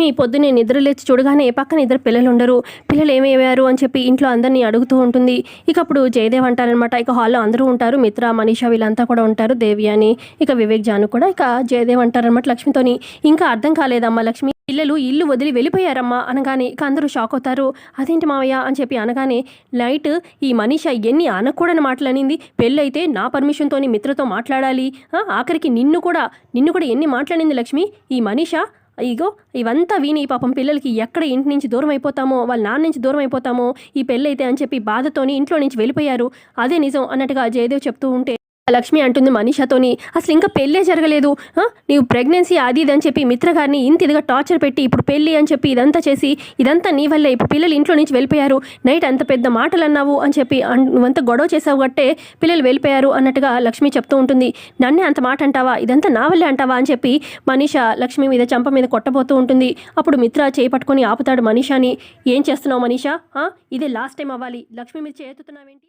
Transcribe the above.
లక్ష్మి పొద్దునే నిద్రలేచి చూడగానే పక్కన ఇద్దరు పిల్లలు ఉండరు. పిల్లలు ఏమయ్యారు అని చెప్పి ఇంట్లో అందరినీ అడుగుతూ ఉంటుంది. ఇక అప్పుడు జయదేవ్ అంటారనమాట ఇక హాల్లో అందరూ ఉంటారు. మిత్ర మనీష వీళ్ళంతా కూడా ఉంటారు. దేవి అని ఇక వివేక్ జాను కూడా ఇక జయదేవ్ అంటారనమాట లక్ష్మితోని. ఇంకా అర్థం కాలేదమ్మా లక్ష్మి. పిల్లలు ఇల్లు వదిలి వెళ్ళిపోయారమ్మా అనగానే ఇక అందరూ షాక్ అవుతారు. అదేంటి మావయ్య? అని చెప్పి అనగానే నైట్ ఈ మనీష ఎన్ని అనకూడని మాట్లాడింది పెళ్ళైతే నా పర్మిషన్తోని మిత్రతో మాట్లాడాలి. ఆఖరికి నిన్ను కూడా నిన్ను కూడా ఎన్ని మాట్లాడింది లక్ష్మి? ఈ మనీష ఇగో ఇవంతా విని పాపం పిల్లలకి ఎక్కడ ఇంటి నుంచి దూరం అయిపోతామో వాళ్ళ నాన్న నుంచి దూరం అయిపోతామో ఈ పెళ్ళైతే అని చెప్పి బాధతోని ఇంట్లో నుంచి వెళ్ళిపోయారు. అదే నిజం అన్నట్టుగా జయదేవ్ చెప్తూ ఉంటే లక్ష్మి అంటుంది మనీషాతోని అసలు ఇంకా పెళ్ళే జరగలేదు. నీవు ప్రెగ్నెన్సీ అది ఇది అని చెప్పి మిత్రగారిని ఇంత ఇదిగా టార్చర్ పెట్టి ఇప్పుడు పెళ్ళి అని చెప్పి ఇదంతా చేసి ఇదంతా నీ వల్లే. ఇప్పుడు పిల్లలు ఇంట్లో నుంచి వెళ్ళిపోయారు. నైట్ అంత పెద్ద మాటలు అన్నావు అని చెప్పి అన్- నువ్వంత గొడవ చేసావు గట్టే పిల్లలు వెళ్ళిపోయారు అన్నట్టుగా లక్ష్మి చెప్తూ ఉంటుంది. నన్నే అంత మాట అంటావా? ఇదంతా నా వల్లే అంటావా? అని చెప్పి మనీష లక్ష్మి మీద చంప మీద కొట్టబోతూ ఉంటుంది. అప్పుడు మిత్ర చేయి పట్టుకొని ఆపుతాడు మనీషాని. ఏం చేస్తున్నావు మనీషా? ఇదే లాస్ట్ టైం అవ్వాలి. లక్ష్మి మీద చేతుతున్నావేంటి